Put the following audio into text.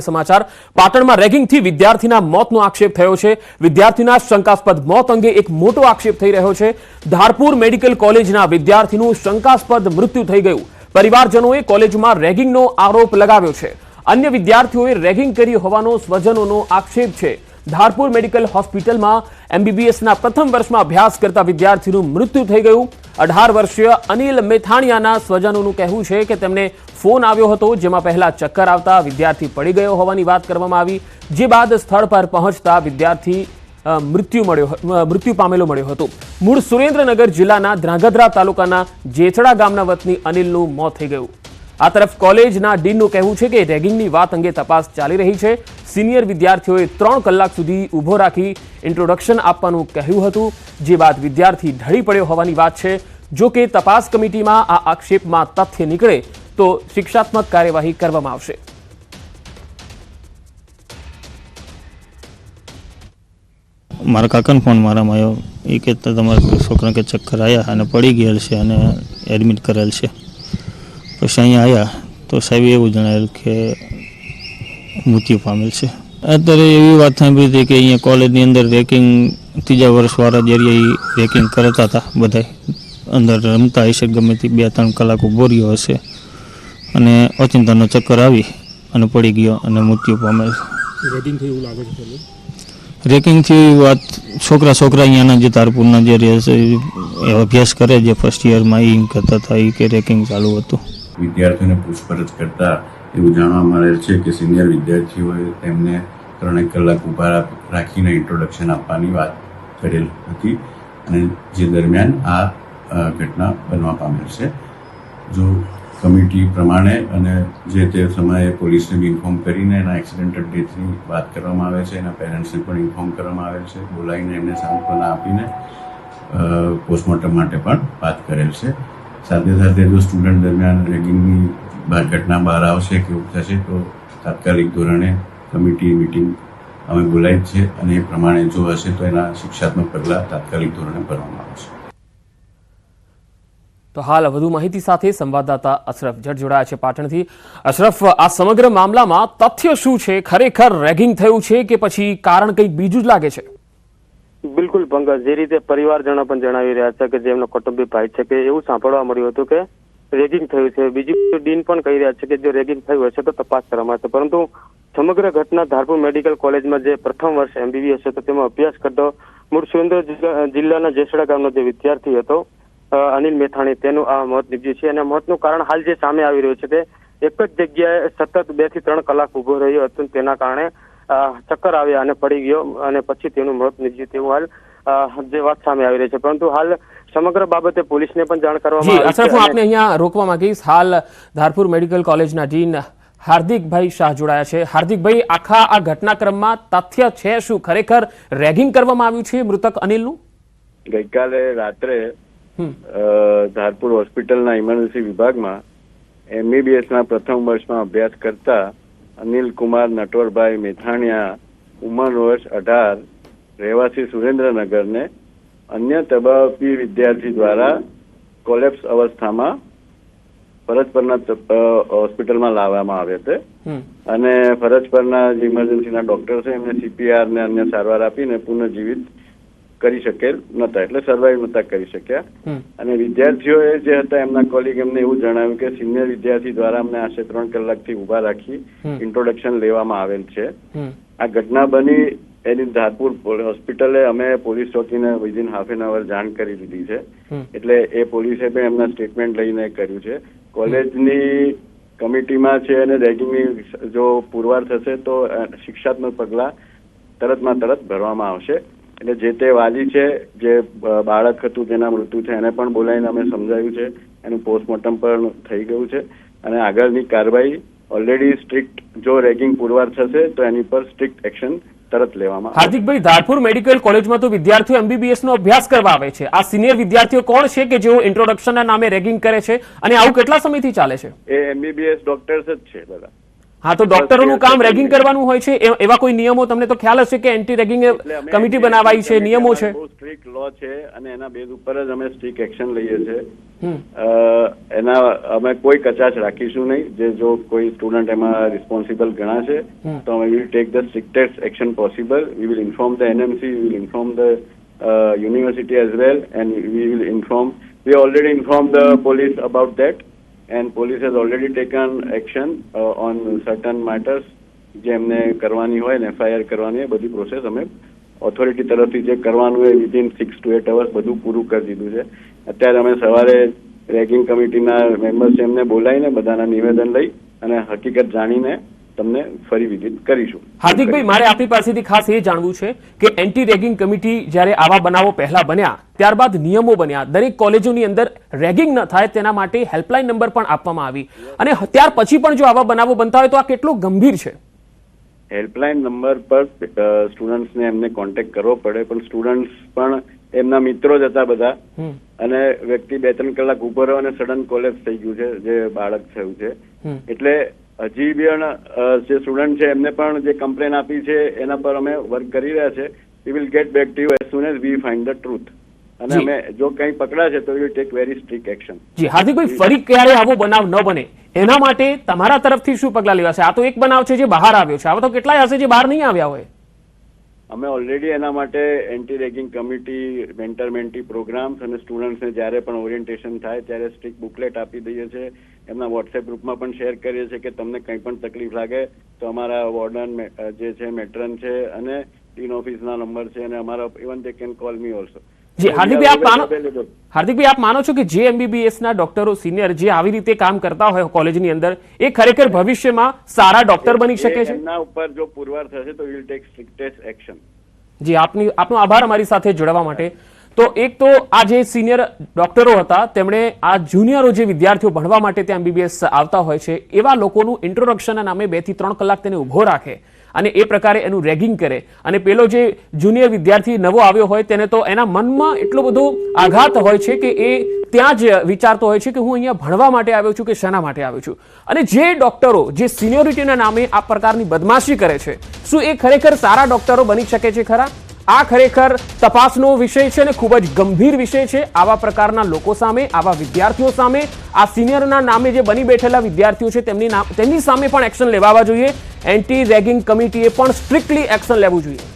સમાચાર. પાટણમાં રેગિંગથી વિદ્યાર્થીના મોતનો આક્ષેપ થયો છે. વિદ્યાર્થીના શંકાસ્પદ મોત અંગે એક મોટો આક્ષેપ થઈ રહ્યો છે. ધારપુર મેડિકલ કોલેજના વિદ્યાર્થીનું શંકાસ્પદ મૃત્યુ થઈ ગયું. પરિવારજનોએ કોલેજમાં રેગિંગનો આરોપ લગાવ્યો છે. અન્ય વિદ્યાર્થીઓએ રેગિંગ કરી હોવાનો સ્વજનોનો આક્ષેપ છે. ધારપુર મેડિકલ હોસ્પિટલમાં એમબીબીએસના પ્રથમ વર્ષમાં અભ્યાસ કરતા વિદ્યાર્થીનું મૃત્યુ થઈ ગયું. અઢાર વર્ષીય અનિલ મેથાણિયાના સ્વજનોનું કહેવું છે કે તેમને ફોન આવ્યો હતો, જેમાં પહેલા ચક્કર આવતા વિદ્યાર્થી પડી ગયો હોવાની વાત કરવામાં આવી. જે બાદ સ્થળ પર પહોંચતા વિદ્યાર્થી મૃત્યુ મળ્યો મૃત્યુ પામેલો મળ્યો હતો. મૂળ સુરેન્દ્રનગર જિલ્લાના ધ્રાંગધ્રા તાલુકાના જેચડા ગામના વતની અનિલનું મોત થઈ ગયું. આ તરફ કોલેજના ડીનનું કહેવું છે કે રેગિંગની વાત અંગે તપાસ ચાલી રહી છે. સિનિયર વિદ્યાર્થીઓએ ત્રણ કલાક સુધી ઊભો રાખી ઇન્ટ્રોડક્શન આપવાનું કહ્યું હતું. જે બાદ વિદ્યાર્થી ઢળી પડ્યો હોવાની વાત છે. જો કે તપાસ કમિટીમાં આ આક્ષેપમાં તથ્ય નીકળે તો શિક્ષાત્મક કાર્યવાહી કરવામાં આવશે. મારા કાકાનો ફોન મારામાં આવ્યો. એ કે તમારા છોકરા કે ચક્કર આવ્યા અને પડી ગયેલ છે અને એડમિટ કરેલ છે. પછી અહીંયા આવ્યા તો સાહેબે એવું જણાવેલ કે મૃત્યુ પામેલ છે. અત્યારે એવી વાત સાંભળી હતી કે અહીંયા કોલેજની અંદર રેકિંગ ત્રીજા વર્ષવાળા જરિયા રેકિંગ કરતા હતા બધા અંદર રમતા હશે ગમે તે બે ત્રણ કલાક ઊભો રહ્યો હશે. અને અચિંતાનો ચક્કર આવી અને પડી ગયો અને મૃત્યુ પામેલ. રેકિંગથી વાત છોકરા છોકરા અહીંયાના જે તારપુરના જે એ અભ્યાસ કરે જે ફર્સ્ટ યરમાં એ એમ કહેતા હતા એ કે રેકિંગ ચાલુ હતું. વિદ્યાર્થીઓને પૂછપરછ કરતા એવું જાણવા મળેલ છે કે સિનિયર વિદ્યાર્થીઓએ તેમને ત્રણેક કલાક ઊભા રાખીને ઇન્ટ્રોડક્શન આપવાની વાત કરેલ હતી અને જે દરમિયાન આ ઘટના બનવા પામેલ છે. જો કમિટી પ્રમાણે અને જે તે સમયે પોલીસને બી ઇન્ફોર્મ કરીને એના એક્સિડેન્ટલ ડેથની વાત કરવામાં આવે છે, એના પેરેન્ટ્સને પણ ઇન્ફોર્મ કરવામાં આવેલ છે, બોલાવીને એમને સાંત્વના આપીને પોસ્ટમોર્ટમ માટે પણ વાત કરેલ છે. સાથે સાથે જો સ્ટુડન્ટ દરમિયાન રેગિંગની ઘટના બહાર આવશે કે એવું થશે, તો તાત્કાલિક ધોરણે કમિટી મિટિંગ અમે બોલાવી છે અને એ પ્રમાણે જો હશે તો એના શિક્ષાત્મક પગલાં તાત્કાલિક ધોરણે ભરવામાં આવશે. તો હાલ વધુ માહિતી સાથે સંવાદદાતા અશરફ જટ જોડાયા છે પાટણથી. અશરફ, આ સમગ્ર મામલામાં તથ્ય શું છે? ખરેખર રેગિંગ થયું છે કે પછી કારણ કંઈક બીજું જ લાગે છે? પંકજ જે રીતે પરિવારજનો પણ જણાવી રહ્યા છે કે જેમનો કૌટુંબિક ભાઈ છે કે એવું સાંભળવા મળ્યું હતું કે રેગિંગ થયું છે. બીજું ડીન પણ કહી રહ્યા છે કે જો રેગિંગ થયું હશે તો તપાસ કરવામાં આવશે. પરંતુ સમગ્ર ઘટના ધારપુર મેડિકલ કોલેજમાં જે પ્રથમ વર્ષ એમબીબીએસ હતો તેમાં અભ્યાસ કરતો મૂળ સુરેન્દ્ર જિલ્લાના જેસડા ગામનો જે વિદ્યાર્થી હતો અનિલ મેથાણી, તેનું આ મોત નીપજ્યું છે. અને મોતનું કારણ હાલ જે સામે આવી રહ્યું છે તે એક જ જગ્યાએ સતત બેથી ત્રણ કલાક ઊભો રહ્યો હતો. તેના કારણે ચક્કર આવ્યા અને પડી ગયો અને પછી તેનું મોત નીપજ્યું. તેવું હાલ જે વાત સામે આવી રહી છે. પરંતુ હાલ સમગ્ર બાબતે પોલીસને પણ જાણ કરવામાં આવી અશરફ હું આપને અહીંયા રોકવા માંગીશ. હાલ ધારપુર મેડિકલ કોલેજના ડીન હાર્દિકભાઈ શાહ જોડાયા છે. હાર્દિકભાઈ આખા આ ઘટનાક્રમમાં તથ્ય છે શું? ખરેખર રેગિંગ કરવામાં આવ્યું છે મૃતક અનિલનું? ગઈકાલે રાત્રે ધારપુર હોસ્પિટલના ઇમરજન્સી વિભાગમાં એમબીબીએસના પ્રથમ વર્ષમાં અભ્યાસ કરતા અનિલ કુમાર નટવરભાઈ મેથાણિયા ઉંમર વર્ષ અઢાર રહેવાસી સુરેન્દ્રનગરને અન્ય તબાબી વિદ્યાર્થી દ્વારા કોલેપ્સ અવસ્થામાં ફરજ પરના હોસ્પિટલમાં લાવવામાં આવ્યા છે. અને ફરજ પરના જે ઇમરજન્સીના ડોક્ટર છે એમને સીપીઆર ને અન્ય સારવાર આપીને પુનઃજીવિત કરી શકેલ નતા એટલે સર્વાઈવ નતા કરી શક્યા. અને વિદ્યાર્થીઓએ જે હતા એમના કોલિગ એમને એવું જણાવ્યું કે સિનિયર વિદ્યાર્થી દ્વારા અમને આશરે ત્રણ કલાકથી ઊભા રાખી ઇન્ટ્રોડક્શન લેવામાં આવેલ છે. આ ઘટના બની એની ધારપુર હોસ્પિટલે અમે પોલીસ ચોકીને વિધિન હાફ એન અવર જાણ કરી દીધી છે. એટલે એ પોલીસે પણ એમના સ્ટેટમેન્ટ લઈને કર્યું છે. કોલેજની કમિટીમાં છે અને રેગિંગની જો પુરવાર થશે તો શિક્ષાત્મક પગલાં તરતમાં તરત ભરવામાં આવશે. એટલે જે તે વાલી છે જે બાળક હતું તેના મૃત્યુ છે એને પણ બોલાવીને અમે સમજાવ્યું છે. એનું પોસ્ટમોર્ટમ પણ થઈ ગયું છે. અને આગળની કાર્યવાહી ઓલરેડી સ્ટ્રિક્ટ જો રેગિંગ પુરવાર થશે તો એની પર સ્ટ્રિક્ટ એક્શન તરત લેવામાં હાર્દિકભાઈ ધારપુર મેડિકલ કોલેજમાં તો વિદ્યાર્થીઓ એમબીબીએસ નો અભ્યાસ કરવા આવે છે. આ સિનિયર વિદ્યાર્થીઓ કોણ છે કે જેઓ ઇન્ટ્રોડક્શનના નામે રેગિંગ કરે છે? અને આવું કેટલા સમયથી ચાલે છે? એ એમબીબીએસ ડોક્ટર્સ જ છે બધા. હા તો ડોક્ટરોનું કામ રેગિંગ કરવાનું હોય છે. એવા કોઈ નિયમો? તમને તો ખ્યાલ હશે કે એન્ટી રેગિંગ કમિટી બનાવાઈ છે નિયમો છે. સ્ટ્રિક્ટ લો છે અને એના બેઝ ઉપર જ અમે સ્ટ્રિક્ટ એક્શન લઈએ છીએ. એના અમે કોઈ કચાશ રાખીશું નહીં. જે જો કોઈ સ્ટુડન્ટ એમાં રિસ્પોન્સિબલ ગણાશે તો અમે will take the strictest action possible we will inform the NMC we will inform the university as well and we will inform we already inform the police about that and police has already taken action on certain matters જે એમને કરવાની હોય ને FIR કરવાની હોય બધી process અમે authority તરફથી જે કરવાનું હોય within six to eight hours બધું પૂરું કરી દીધું છે. અત્યારે અમે સવારે રેગિંગ કમિટીના મેમ્બર્સ એમને બોલાવીને બધાના નિવેદન લઈ અને હકીકત જાણીને તમને ફરી વિઝિટ કરીશું. હાર્દિકભાઈ મારે આપની પાસેથી ખાસ એ જાણવું છે કે એન્ટી રેગિંગ કમિટી જ્યારે આવા બનાવો પહેલા બન્યા ત્યારબાદ નિયમો બન્યા. દરેક કોલેજોની અંદર રેગિંગ ન થાય તેના માટે હેલ્પલાઇન નંબર પણ આપવામાં આવી. અને ત્યાર પછી પણ જો આવા બનાવો બનતા હોય તો આ કેટલો ગંભીર છે? હેલ્પલાઇન નંબર પર સ્ટુડન્ટ્સને એમને કોન્ટેક્ટ કરવો પડે પણ સ્ટુડન્ટ્સ પણ એમના મિત્રો જ હતા બધા અને વ્યક્તિ બે ત્રણ કલાક ઊભો રહ્યો અને સડન કોલેજ થઈ ગયું છે જે બાળક થયું છે. એટલે હજી પણ જે સ્ટુડન્ટ છે એમને પણ જે કમ્પ્લેન આપી છે એના પર અમે વર્ક કરી રહ્યા છે. We will get back to you as soon as we find the truth અને અમે જો કંઈ પકડાશે તો you take very strict action જી હાર્દિકભાઈ ફરી ક્યારે આવો બનાવ ન બને? એના માટે તમારા તરફથી શું પગલાં લેવાશે? આ તો એક બનાવ છે જે બહાર આવ્યો છે. આવા તો કેટલાય હશે જે બહાર નહીં આવ્યા હોય. અમે ઓલરેડી એના માટે anti ragging committee mentor mentee programs અને સ્ટુડન્ટ્સને જ્યારે પણ ઓરિએન્ટેશન થાય ત્યારે સ્ટ્રીક બુકલેટ આપી દઈએ છીએ. એમના વોટ્સએપ ગ્રુપમાં પણ શેર કરીએ છીએ કે તમને કંઈ પણ તકલીફ લાગે તો અમારા વોર્ડન જે છે મેટ્રન છે અને ડીન ઓફિસના નંબર છે અને અમારા even they can call me also જી હાર્દિકભાઈ આપ માનો હાર્દિકભાઈ આપ માનો છો કે જે એમબીબીએસ ના ડોક્ટરો સિનિયર જે આવી રીતે કામ કરતા હોય કોલેજની અંદર એ ખરેખર ભવિષ્યમાં સારા ડોક્ટર બની શકે છે? એમના ઉપર જો પુરવાર થશે તો વિલ ટેક સ્ટ્રિક્ટેસ્ટ એક્શન જી આપની આપનો આભાર અમારી સાથે જોડાવા માટે. તો એક તો આ જે સિનિયર ડોક્ટરો હતા તેમણે આ જુનિયરો જે વિદ્યાર્થીઓ ભણવા માટે ત્યાં એમબીબીએસ આવતા હોય છે એવા લોકોનું ઇન્ટ્રોડક્શનના નામે બેથી ત્રણ કલાક તેને ઊભો રાખે. અને એ પ્રકારે એનું રેગિંગ કરે. અને પેલો જે જુનિયર વિદ્યાર્થી નવો આવ્યો હોય તેને તો એના મનમાં એટલો બધો આઘાત હોય છે કે એ ત્યાં જ વિચારતો હોય છે કે હું અહીંયા ભણવા માટે આવ્યો છું કે શેના માટે આવ્યો છું. અને જે ડોક્ટરો જે સિનિયોરિટીના નામે આ પ્રકારની બદમાશી કરે છે, શું એ ખરેખર સારા ડોક્ટરો બની શકે છે ખરા? આ ખરેખર તપાસનો વિષય છે અને ખૂબ જ ગંભીર વિષય છે. આવા પ્રકારના લોકો સામે, આવા વિદ્યાર્થીઓ સામે, આ સિનિયરના નામે જે બની બેઠેલા વિદ્યાર્થીઓ છે, તેમની તેમની સામે પણ એક્શન લેવાવા જોઈએ. એન્ટી રેગિંગ કમિટીએ પણ સ્ટ્રિક્ટલી એક્શન લેવું જોઈએ.